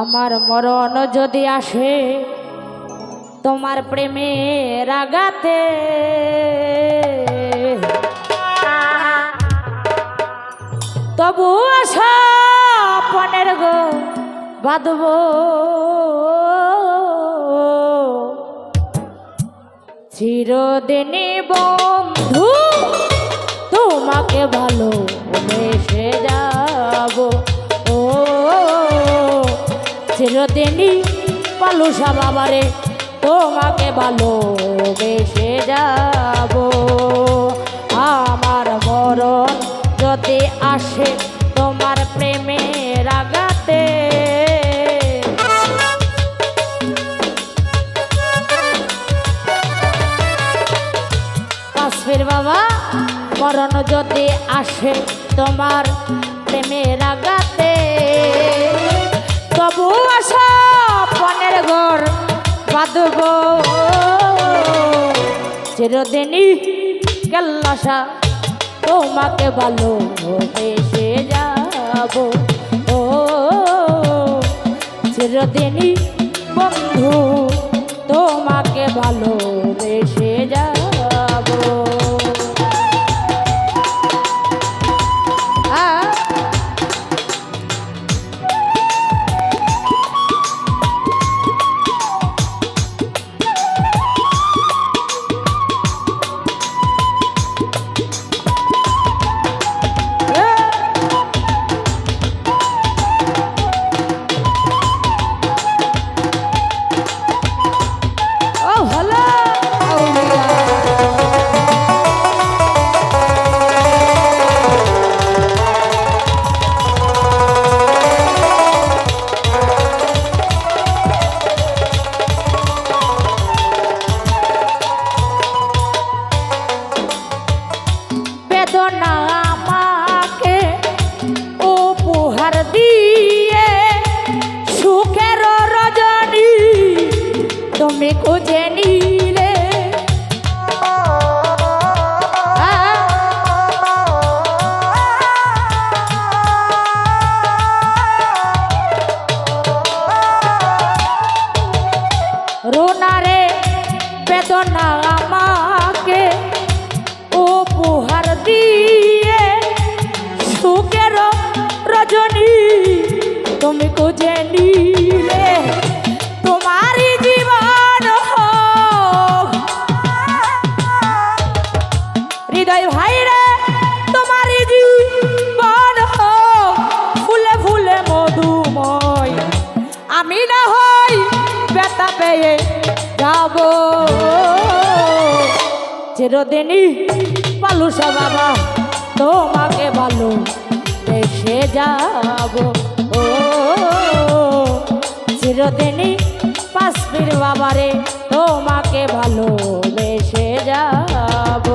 আমার মরণ যদি আসে, তোমার প্রেমের রাগাতে। তবু আশা পনেরো গো বাঁধব। চিরদিনই বন্ধু, তোমাকে ভালো বেসে যাব। চিরদিনই পালুসা বাবারে তোমাকে ভালো বেসে যাব। আমার মরণ যদি আসে তোমার প্রেমের রাগাতে কাশ্মীর বাবা, মরণ যদি আসে তোমার প্রেমের আগাতে তবু আশা পনেরো ঘর বাঁধব। চিরদিনই কেল্লাসা, তোমাকে ভালো বেসে যাব। ও, চিরদিনই বন্ধু, তোমাকে ভালো তুমি খুঁজে নিলে। রোনারে বেদনা আমাকে উপহার দিয়ে সুখের রজনী তুমি খুঁজে নিলে। চিরদিনই পালুসা বাবা, তোমাকে ভালো বেসে যাব। ও, চিরদিনই পাশবির বাবারে তোমাকে ভালো বেসে যাব।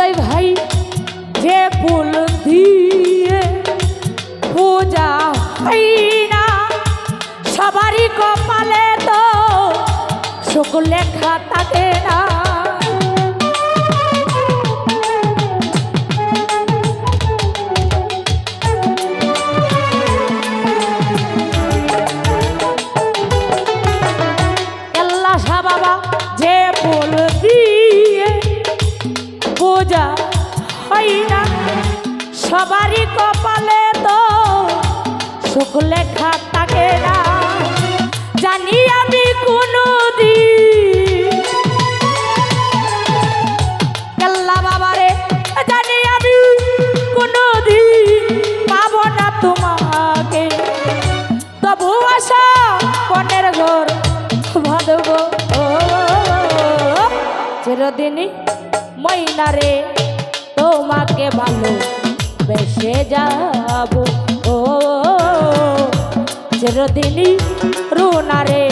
হৃদয় ভাই, যে ফুল দিয়ে পূজা হয় না, সবারই কপালে তো শুক লেখা থাকে না। সুখ লেখা থাকে না। জানি আমি কোনো দিন বাবারে, জানি আমি কোনো না তোমাকে। তবু আশা পনেরো ঘর চিরদিনই ময়নারে তোমাকে ভালো বেসে যাব। ও চিরদিনই রুনারে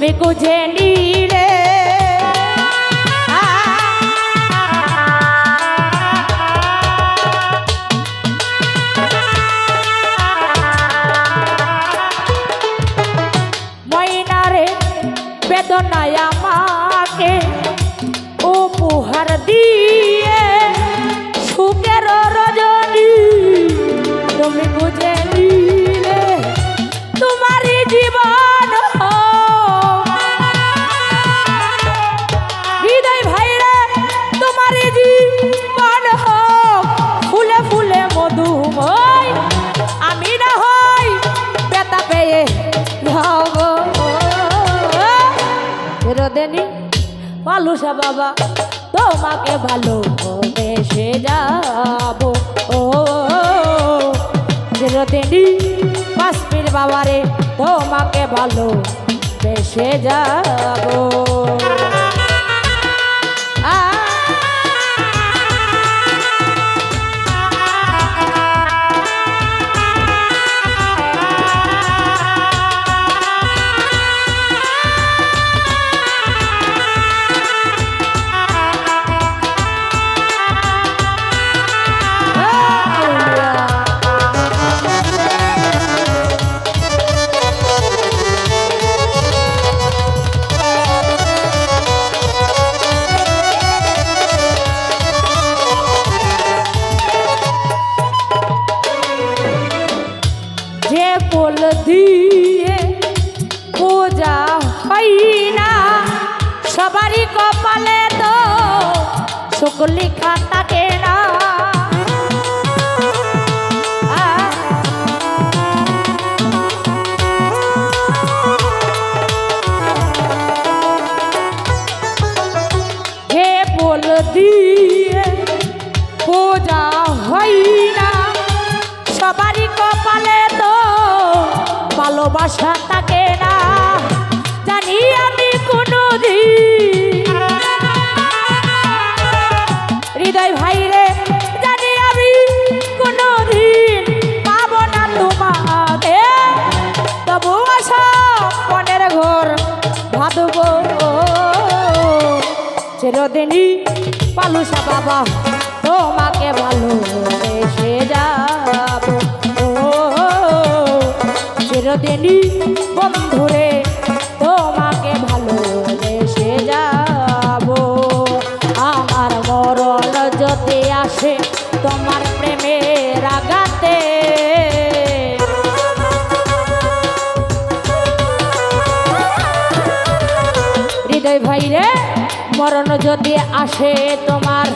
তুমি গুজে নিলে ময়নারে বেদনায় আমাকে উপহার দিয়ে রোদেনি পালুসা বাবা, তোমাকে ভালো বেশে যাব ও চিরদিনই কাশ্মীর বাবারে, তোমাকে ভালো বেসে যাব পোল দিয়ে পূজা হয় না। সবারই কপালে তো সুখ লেখা ভালোবাসা থাকে না, জানি আমি কোনো হৃদয় ভাইরে, জানি আমি কোনো দিন না তোমাকে। তবু আশা মনের ঘর ভাদব চিরদিনই পালুসা বাবা, তোমাকে ভালোবেসে। চিরদিনই বন্ধুরে, তোমাকে ভালোবেসে যাব। আমার মরণ যদি আসে, তোমার প্রেমের আঘাতে। হৃদয় ভাই রে মরণ যদি আসে, তোমার